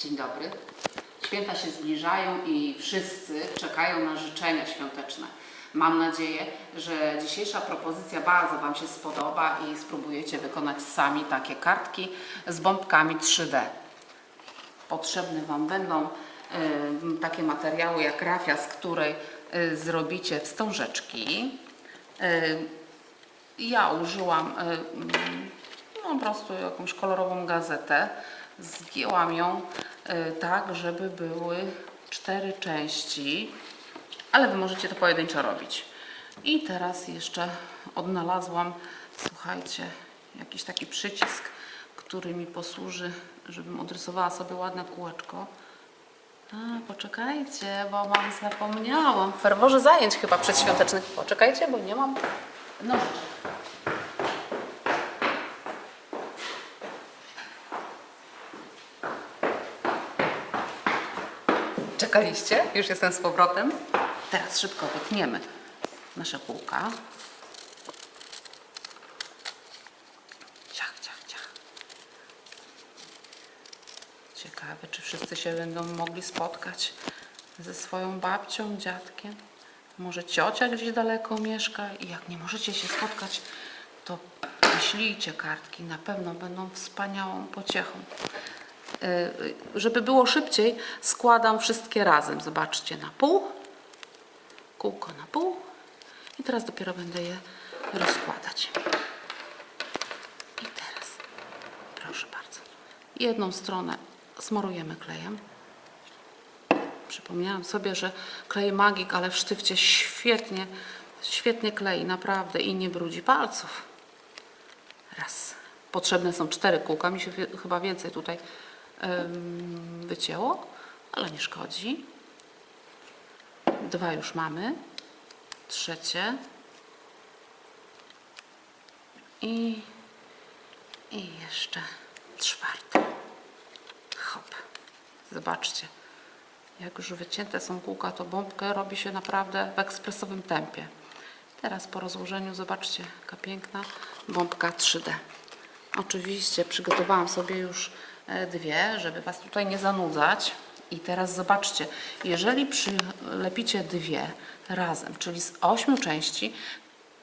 Dzień dobry. Święta się zbliżają i wszyscy czekają na życzenia świąteczne. Mam nadzieję, że dzisiejsza propozycja bardzo Wam się spodoba i spróbujecie wykonać sami takie kartki z bombkami 3D. Potrzebne Wam będą y, takie materiały jak rafia, z której y, zrobicie wstążeczki. Y, ja użyłam y, mm, no, po prostu jakąś kolorową gazetę. Zgięłam ją y, tak, żeby były cztery części, ale Wy możecie to pojedynczo robić. I teraz jeszcze odnalazłam, słuchajcie, jakiś taki przycisk, który mi posłuży, żebym odrysowała sobie ładne kółeczko. A, poczekajcie, bo mam zapomniałam. W ferworze zajęć chyba przedświątecznych. Poczekajcie, bo nie mam nożyczek. Czekaliście? Już jestem z powrotem. Teraz szybko wytniemy nasze kółka. Ciach, ciach, ciach. Ciekawe, czy wszyscy się będą mogli spotkać ze swoją babcią, dziadkiem. Może ciocia gdzieś daleko mieszka i jak nie możecie się spotkać, to wyślijcie kartki. Na pewno będą wspaniałą pociechą. Y, Żeby było szybciej, składam wszystkie razem. Zobaczcie, na pół, kółko na pół i teraz dopiero będę je rozkładać. I teraz, proszę bardzo, jedną stronę smarujemy klejem. Przypomniałam sobie, że klej magik, ale w sztywcie świetnie, świetnie klei, naprawdę i nie brudzi palców. Raz. Potrzebne są cztery kółka. Mi się chyba więcej tutaj wycięło, ale nie szkodzi. Dwa już mamy. Trzecie. I, i jeszcze czwarte. Hop. Zobaczcie. Jak już wycięte są kółka, to bombkę robi się naprawdę w ekspresowym tempie. Teraz po rozłożeniu zobaczcie, jaka piękna bombka 3D. Oczywiście przygotowałam sobie już dwie, żeby Was tutaj nie zanudzać. I teraz zobaczcie, jeżeli przylepicie dwie razem, czyli z ośmiu części,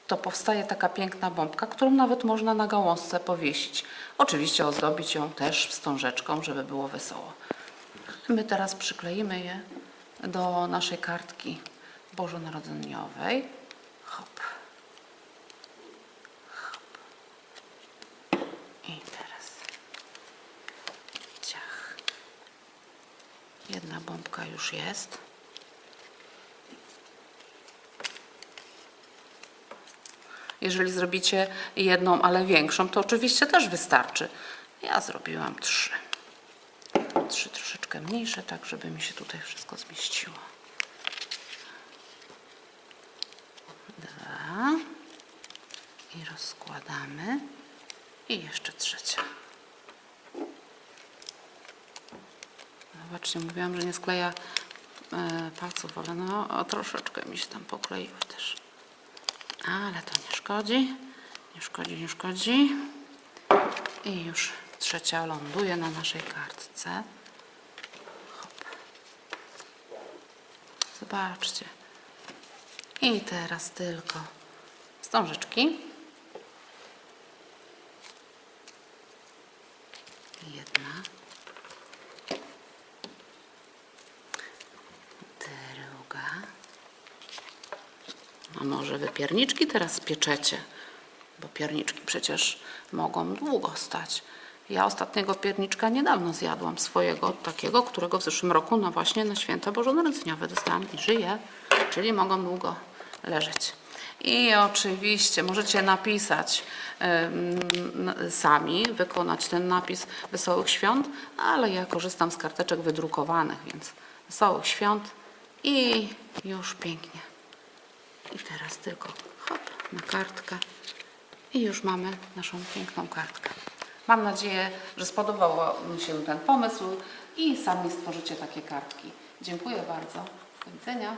to powstaje taka piękna bombka, którą nawet można na gałązce powiesić. Oczywiście ozdobić ją też wstążeczką, żeby było wesoło. My teraz przykleimy je do naszej kartki bożonarodzeniowej. Hop. I teraz ciach. Jedna bombka już jest. Jeżeli zrobicie jedną, ale większą, to oczywiście też wystarczy. Ja zrobiłam trzy. Trzy troszeczkę mniejsze, tak żeby mi się tutaj wszystko zmieściło. Dwa. I rozkładamy. I jeszcze trzecia. Zobaczcie, mówiłam, że nie skleja e, palców, ale no troszeczkę mi się tam pokleiło też. Ale to nie szkodzi. Nie szkodzi, nie szkodzi. I już trzecia ląduje na naszej kartce. Hop. Zobaczcie. I teraz tylko wstążeczki. Jedna. A może wy pierniczki teraz pieczecie? Bo pierniczki przecież mogą długo stać. Ja ostatniego pierniczka niedawno zjadłam, swojego takiego, którego w zeszłym roku no właśnie na święta bożonarodzeniowe dostałam i żyje, czyli mogą długo leżeć. I oczywiście możecie napisać sami, wykonać ten napis Wesołych Świąt, ale ja korzystam z karteczek wydrukowanych, więc Wesołych Świąt i już pięknie. I teraz tylko hop na kartkę i już mamy naszą piękną kartkę. Mam nadzieję, że spodobał mi się ten pomysł i sami stworzycie takie kartki. Dziękuję bardzo. Do widzenia.